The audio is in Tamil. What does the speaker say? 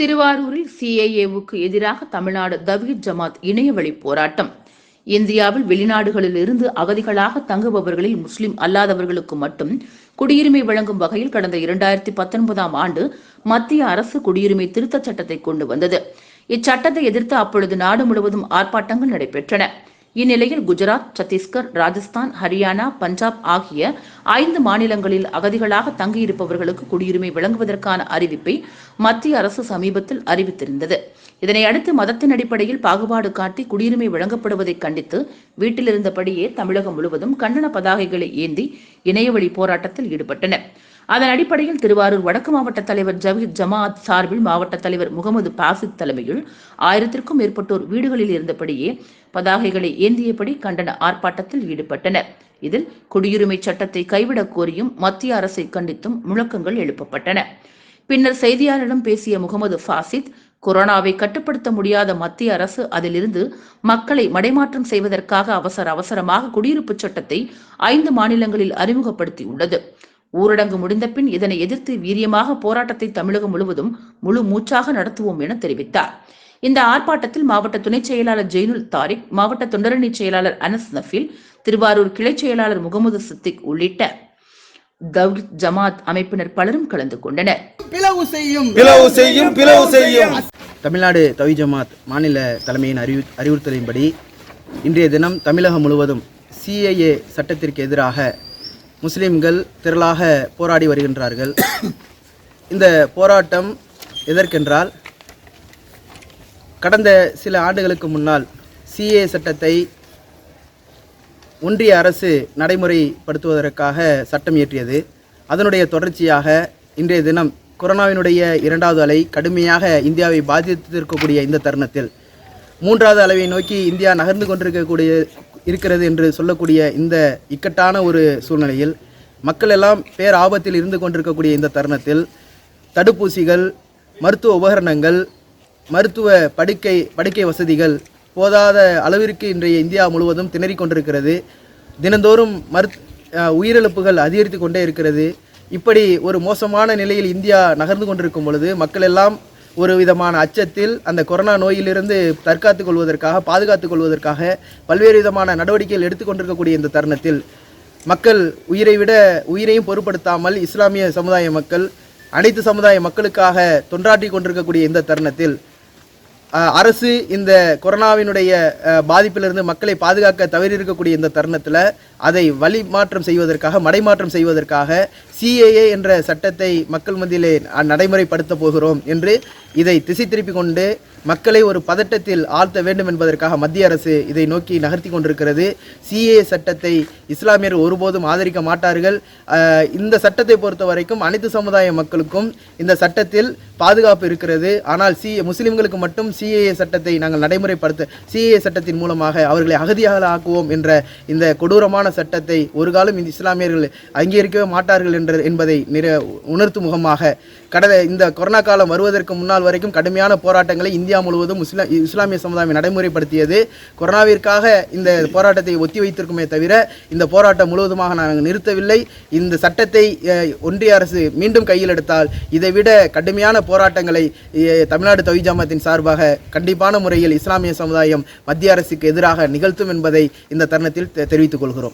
திருவாரூரில் சிஏஏவுக்கு எதிராக தமிழ்நாடு தவீத் ஜமாத் இணையவழி போராட்டம். இந்தியாவில் வெளிநாடுகளில் இருந்து அகதிகளாக தங்குபவர்களில் முஸ்லிம் அல்லாதவர்களுக்கு மட்டும் குடியுரிமை வழங்கும் வகையில் கடந்த இரண்டாயிரத்தி பத்தொன்பதாம் ஆண்டு மத்திய அரசு குடியுரிமை திருத்தச் சட்டத்தை கொண்டு வந்தது. இச்சட்டத்தை எதிர்த்து அப்பொழுது நாடு முழுவதும் ஆர்ப்பாட்டங்கள் நடைபெற்றன. இந்நிலையில் குஜராத் சத்தீஸ்கர் ராஜஸ்தான் ஹரியானா பஞ்சாப் ஆகிய ஐந்து மாநிலங்களில் அகதிகளாக தங்கியிருப்பவர்களுக்கு குடியுரிமை வழங்குவதற்கான அறிவிப்பை மத்திய அரசு சமீபத்தில் அறிவித்திருந்தது. இதனை அடுத்து மதத்தின் அடிப்படையில் பாகுபாடு காட்டி குடியுரிமை வழங்கப்படுவதை கண்டித்து வீட்டிலிருந்தபடியே தமிழகம் முழுவதும் கண்டன பதாகைகளை ஏந்தி இணையவழி போராட்டத்தில் ஈடுபட்டனர். அதன் அடிப்படையில் திருவாரூர் வடக்கு மாவட்ட தலைவர் ஜவஹித் ஜமாத் சார்பில் மாவட்ட தலைவர் முகமது பாசித் தலைமையில் ஆயிரத்திற்கும் மேற்பட்டோர் வீடுகளில் இருந்தபடியே பதாகைகளை ஏந்தியபடி கண்டன ஆர்ப்பாட்டத்தில் ஈடுபட்டனர். இதில் குடியுரிமை சட்டத்தை கைவிடக் கோரியும் மத்திய அரசை கண்டித்தும் முழக்கங்கள் எழுப்பப்பட்டன. பின்னர் செய்தியாளரிடம் பேசிய முகமது ஃபாசித் கொரோனாவை கட்டுப்படுத்த முடியாத மத்திய அரசு அதிலிருந்து மக்களை மடைமாற்றம் செய்வதற்காக அவசர அவசரமாக குடியிருப்பு சட்டத்தை ஐந்து மாநிலங்களில் அறிமுகப்படுத்தியுள்ளது. ஊரடங்கு முடிந்த பின் இதனை எதிர்த்து வீரியமாக போராட்டத்தை தமிழகம் முழுவதும் முழு மூச்சாக நடத்துவோம் என தெரிவித்தார். இந்த ஆர்ப்பாட்டத்தில் மாவட்ட துணைச் செயலாளர் ஜெயினுல் தாரிக் மாவட்ட தொண்டரணி செயலாளர் அனஸ் நஃபில் திருவாரூர் கிளைச் செயலாளர் முகமது சித்திக் உள்ளிட்ட தவ்ஹீத் ஜமாத் அமைப்பினர் பலரும் கலந்து கொண்டனர். பிளவு செய்யும். பிளவு செய்யும் பிளவு செய்யும். தமிழ்நாடு தவி ஜமாத் மாநில தலைமையின் அறிவு அறிவுறுத்தலின்படி இன்றைய தினம் தமிழகம் முழுவதும் சிஏஏ சட்டத்திற்கு எதிராக முஸ்லிம்கள் திரளாக போராடி வருகின்றார்கள். இந்த போராட்டம் எதற்கென்றால் கடந்த சில ஆண்டுகளுக்கு முன்னால் சிஏ சட்டத்தை ஒன்றிய அரசு நடைமுறைப்படுத்துவதற்காக சட்டம் இயற்றியது. அதனுடைய தொடர்ச்சியாக இன்றைய தினம் கொரோனாவினுடைய இரண்டாவது அலை கடுமையாக இந்தியாவை பாதித்திருக்கக்கூடிய இந்த தருணத்தில் மூன்றாவது அளவை நோக்கி இந்தியா நகர்ந்து கொண்டிருக்கக்கூடிய இருக்கிறது என்று சொல்லக்கூடிய இந்த இக்கட்டான ஒரு சூழ்நிலையில் மக்கள் எல்லாம் பேர் ஆபத்தில் இருந்து கொண்டிருக்கக்கூடிய இந்த தருணத்தில் தடுப்பூசிகள் மருத்துவ உபகரணங்கள் மருத்துவ படுக்கை படுக்கை வசதிகள் போதாத அளவிற்கு இன்றைய இந்தியா முழுவதும் திணறிக் கொண்டிருக்கிறது. தினந்தோறும் மருத் உயிரிழப்புகள் அதிகரித்து கொண்டே இருக்கிறது. இப்படி ஒரு மோசமான நிலையில் இந்தியா நகர்ந்து கொண்டிருக்கும் பொழுது மக்கள் எல்லாம் ஒரு விதமான அச்சத்தில் அந்த கொரோனா நோயிலிருந்து தற்காத்துக் கொள்வதற்காக பாதுகாத்துக் கொள்வதற்காக பல்வேறு விதமான நடவடிக்கைகள் எடுத்துக்கொண்டிருக்கக்கூடிய இந்த தருணத்தில் மக்கள் உயிரை விட உயிரையும் பொருட்படுத்தாமல் இஸ்லாமிய சமுதாய மக்கள் அனைத்து சமுதாய மக்களுக்காக தொண்டாற்றி கொண்டிருக்கக்கூடிய இந்த தருணத்தில் அரசு இந்த கொரோனாவினுடைய பாதிப்பிலிருந்து மக்களை பாதுகாக்க தவறியிருக்கக்கூடிய இந்த தருணத்தில் அதை வழி மாற்றம் செய்வதற்காக மடைமாற்றம் செய்வதற்காக சிஏஏ என்ற சட்டத்தை மக்கள் மத்தியிலே நடைமுறைப்படுத்தப் நடைமுறைப்படுத்த போகிறோம் என்று இதை திசை திருப்பி கொண்டு மக்களை ஒரு பதட்டத்தில் ஆழ்த்த வேண்டும் என்பதற்காக மத்திய அரசு இதை நோக்கி நகர்த்தி கொண்டிருக்கிறது. சிஏ சட்டத்தை இஸ்லாமியர் ஒருபோதும் ஆதரிக்க மாட்டார்கள். இந்த சட்டத்தை பொறுத்த வரைக்கும் அனைத்து சமுதாய மக்களுக்கும் இந்த சட்டத்தில் பாதுகாப்பு இருக்கிறது. ஆனால் சி முஸ்லிம்களுக்கு மட்டும் சிஏஏ சட்டத்தை நாங்கள் நடைமுறைப்படுத்த சிஏஏ சட்டத்தின் மூலமாக அவர்களை அகதியாக ஆக்குவோம் என்ற இந்த கொடூரமான சட்டத்தை ஒரு காலம் இந்த இஸ்லாமியர்கள் அங்கீகரிக்கவே மாட்டார்கள் என்ற என்பதை நிற உணர்த்து முகமாக கடந்த இந்த கொரோனா காலம் வருவதற்கு முன்னால் வரைக்கும் கடுமையான போராட்டங்களை இந்தியா முழுவதும் முஸ்லா இஸ்லாமிய சமுதாயம் நடைமுறைப்படுத்தியது. கொரோனாவிற்காக இந்த போராட்டத்தை ஒத்தி வைத்திருக்குமே தவிர இந்த போராட்டம் முழுவதுமாக நாங்கள் நிறுத்தவில்லை. இந்த சட்டத்தை ஒன்றிய அரசு மீண்டும் கையில் எடுத்தால் இதைவிட கடுமையான போராட்டங்களை தமிழ்நாடு தவி ஜாமத்தின் சார்பாக கண்டிப்பான முறையில் இஸ்லாமிய சமுதாயம் மத்திய அரசுக்கு எதிராக நிகழ்த்தும் என்பதை இந்த தருணத்தில் தெ- தெரிவித்துக் கொள்கிறோம்.